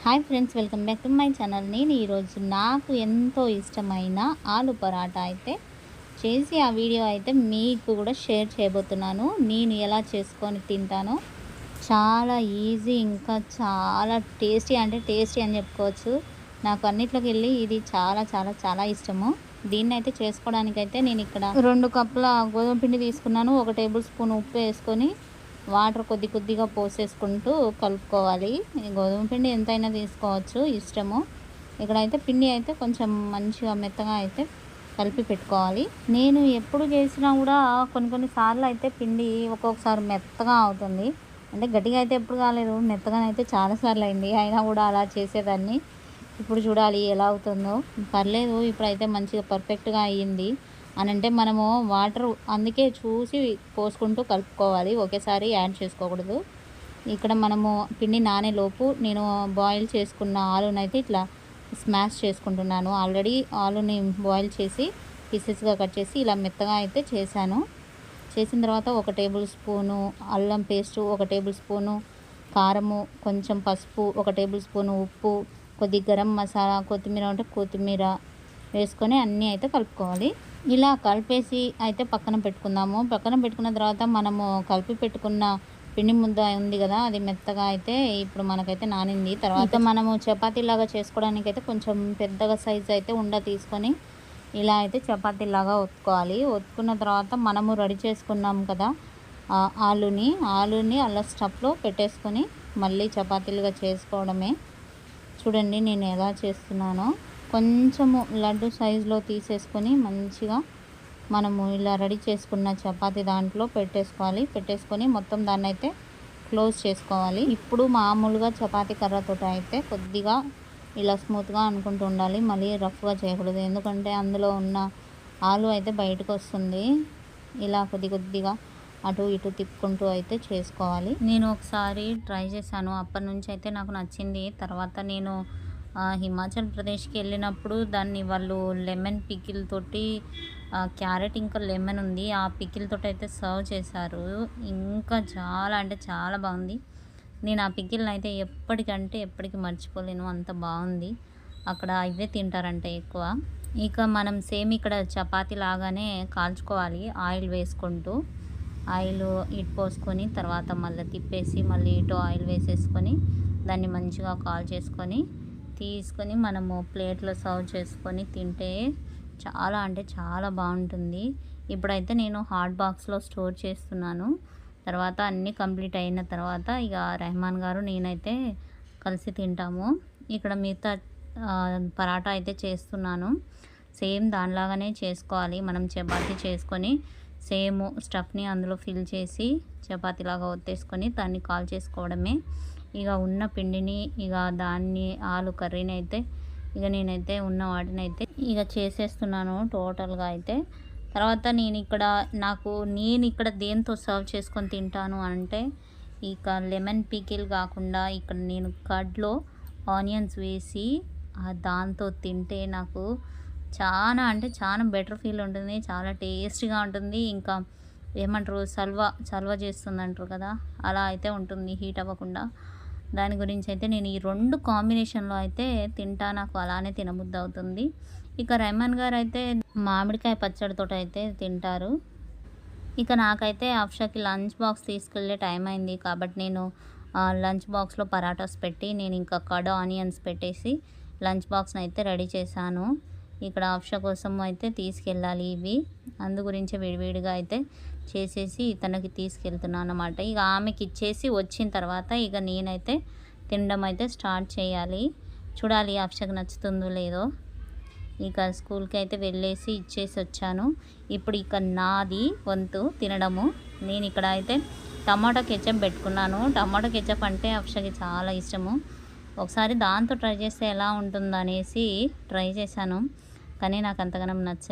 Hi friends welcome back to my channel. నేను ఈరోజు నాకు ఎంతో ఇష్టమైన ఆలు పరాటా అయితే చేసి ఆ వీడియో అయితే మీకు కూడా షేర్ చేయబోతున్నాను. నేను ఎలా చేసుకొని తింటానో చాలా ఈజీ ఇంకా చాలా టేస్టీ అంటే టేస్టీ అని చెప్పుకోవచ్చు. నాకు అన్నిట్లోకి వెళ్ళి ఇది చాలా చాలా చాలా ఇష్టము. దీన్ని అయితే చేసుకోవడానికైతే నేను ఇక్కడ రెండు కప్పుల గోధుమ పిండి తీసుకున్నాను. ఒక టేబుల్ స్పూన్ ఉప్పు వేసుకొని వాటర్ కొద్ది కొద్దిగా పోసేసుకుంటూ కలుపుకోవాలి. గోధుమ పిండి ఎంతైనా తీసుకోవచ్చు ఇష్టము. ఇక్కడైతే పిండి అయితే కొంచెం మంచిగా మెత్తగా అయితే కలిపి పెట్టుకోవాలి. నేను ఎప్పుడు చేసినా కూడా కొన్ని కొన్ని సార్లు అయితే పిండి ఒక్కొక్కసారి మెత్తగా అవుతుంది. అంటే గట్టిగా అయితే ఎప్పుడు కాలేదు మెత్తగానైతే చాలాసార్లు అయింది. అయినా కూడా అలా చేసేదాన్ని. ఇప్పుడు చూడాలి ఎలా అవుతుందో. పర్లేదు ఇప్పుడైతే మంచిగా పర్ఫెక్ట్గా అయ్యింది. అని అంటే మనము వాటర్ అందుకే చూసి పోసుకుంటూ కలుపుకోవాలి. ఒకేసారి యాడ్ చేసుకోకూడదు. ఇక్కడ మనము పిండి నానేలోపు నేను బాయిల్ చేసుకున్న ఆలునైతే ఇట్లా స్మాష్ చేసుకుంటున్నాను. ఆల్రెడీ ఆలుని బాయిల్ చేసి పీసెస్గా కట్ చేసి ఇలా మెత్తగా అయితే చేశాను. చేసిన తర్వాత ఒక టేబుల్ స్పూను అల్లం పేస్టు ఒక టేబుల్ స్పూను కారము కొంచెం పసుపు ఒక టేబుల్ స్పూను ఉప్పు కొద్ది గరం మసాలా కొత్తిమీర అంటే కొత్తిమీర వేసుకొని అన్నీ అయితే కలుపుకోవాలి. ఇలా కలిపేసి అయితే పక్కన పెట్టుకుందాము. పక్కన పెట్టుకున్న తర్వాత మనము కలిపి పెట్టుకున్న పిండి ముద్ద ఉంది కదా అది మెత్తగా అయితే ఇప్పుడు మనకైతే నానింది. తర్వాత మనము చపాతీలాగా చేసుకోవడానికి అయితే కొంచెం పెద్దగా సైజ్ అయితే ఉండ తీసుకొని ఇలా అయితే చపాతీలాగా ఒత్తుకోవాలి. ఒత్తుకున్న తర్వాత మనము రెడీ చేసుకున్నాం కదా ఆలుని ఆలుని అలా స్టఫ్లో పెట్టేసుకొని మళ్ళీ చపాతీలుగా చేసుకోవడమే. చూడండి నేను ఎలా చేస్తున్నానో. కొంచెము లడ్డు సైజులో తీసేసుకొని మంచిగా మనము ఇలా రెడీ చేసుకున్న చపాతి దాంట్లో పెట్టేసుకోవాలి. పెట్టేసుకొని మొత్తం దాన్ని అయితే క్లోజ్ చేసుకోవాలి. ఇప్పుడు మామూలుగా చపాతీ కర్రతో అయితే కొద్దిగా ఇలా స్మూత్గా అనుకుంటూ ఉండాలి. మళ్ళీ రఫ్గా చేయకూడదు. ఎందుకంటే అందులో ఉన్న ఆలు అయితే బయటకు వస్తుంది ఇలా కొద్ది కొద్దిగా అటు ఇటు తిప్పుకుంటూ అయితే చేసుకోవాలి. నేను ఒకసారి ట్రై చేశాను. అప్పటి నుంచి అయితే నాకు నచ్చింది. తర్వాత నేను హిమాచల్ ప్రదేశ్కి వెళ్ళినప్పుడు దాన్ని వాళ్ళు లెమన్ పికిల్ తోటి క్యారెట్ ఇంకా లెమన్ ఉంది. ఆ పికిల్ తోటి అయితే సర్వ్ చేశారు. ఇంకా చాలా అంటే చాలా బాగుంది. నేను ఆ పికిల్ని అయితే ఎప్పటికంటే ఎప్పటికి మర్చిపోలేను. అంత బాగుంది. అక్కడ ఇవే తింటారంట ఎక్కువ. ఇక మనం సేమ్ ఇక్కడ చపాతీ లాగానే కాల్చుకోవాలి. ఆయిల్ వేసుకుంటూ ఆయిల్ ఇటు పోసుకొని తర్వాత మళ్ళీ తిప్పేసి మళ్ళీ ఇటు ఆయిల్ వేసేసుకొని దాన్ని మంచిగా కాల్ చేసుకొని తీసుకొని మనము ప్లేట్లో సర్వ్ చేసుకొని తింటే చాలా అంటే చాలా బాగుంటుంది. ఇప్పుడైతే నేను హాట్ బాక్స్లో స్టోర్ చేస్తున్నాను. తర్వాత అన్నీ కంప్లీట్ అయిన తర్వాత ఇక రెహమాన్ గారు నేనైతే కలిసి తింటాము. ఇక్కడ మిగతా పరాటా అయితే చేస్తున్నాను. సేమ్ దానిలాగానే చేసుకోవాలి. మనం చపాతీ చేసుకొని సేమ్ స్టఫ్ని అందులో ఫిల్ చేసి చపాతీలాగా ఒత్తేసుకొని దాన్ని కాల్ చేసుకోవడమే. ఇక ఉన్న పిండిని ఇక దాన్ని ఆలు కర్రీని అయితే ఇక నేనైతే ఉన్న వాటిని అయితే ఇక చేసేస్తున్నాను టోటల్గా అయితే. తర్వాత నేను ఇక్కడ నాకు నేను ఇక్కడ దేంతో సర్వ్ చేసుకొని తింటాను అంటే ఇక లెమన్ పీకిల్ కాకుండా ఇక్కడ నేను కడ్లో ఆనియన్స్ వేసి దాంతో తింటే నాకు చాలా అంటే చాలా బెటర్ ఫీల్ ఉంటుంది చాలా టేస్టీగా ఉంటుంది. ఇంకా ఏమంటారు సల్వా సల్వా చేస్తుంది అంటారు కదా అలా అయితే ఉంటుంది హీట్ అవ్వకుండా. దాని గురించి అయితే నేను ఈ రెండు కాంబినేషన్లో అయితే తింటా నాకు అలానే తినబుద్ధి అవుతుంది ఇక రెహమాన్ గారు అయితే మామిడికాయ పచ్చడితో అయితే తింటారు. ఇక నాకైతే అఫ్షాకి లంచ్ బాక్స్ తీసుకెళ్ళే టైం అయింది. కాబట్టి నేను లంచ్ బాక్స్లో పరాటాస్ పెట్టి నేను ఇంకా కడ ఆనియన్స్ పెట్టేసి లంచ్ బాక్స్ని అయితే రెడీ చేశాను. ఇక్కడ ఆప్ష కోసం అయితే తీసుకెళ్ళాలి ఇవి. అందు గురించి విడివిడిగా అయితే చేసేసి తనకి తీసుకెళ్తున్నాను అనమాట ఇక ఆమెకి ఇచ్చేసి వచ్చిన తర్వాత ఇక నేనైతే తినడం అయితే స్టార్ట్ చేయాలి. చూడాలి ఆప్షకు నచ్చుతుందో లేదో. ఇక స్కూల్కి అయితే వెళ్ళేసి ఇచ్చేసి వచ్చాను. ఇప్పుడు ఇక నాది వంతు తినడము. నేను ఇక్కడ అయితే టమాటో కెచప్ పెట్టుకున్నాను. టమాటో కెచప్ అంటే అప్షకి చాలా ఇష్టము. ఒకసారి దాంతో ట్రై చేస్తే ఎలా ఉంటుందనేసి ట్రై చేశాను. కానీ నాకు అంతగానం నచ్చలేదు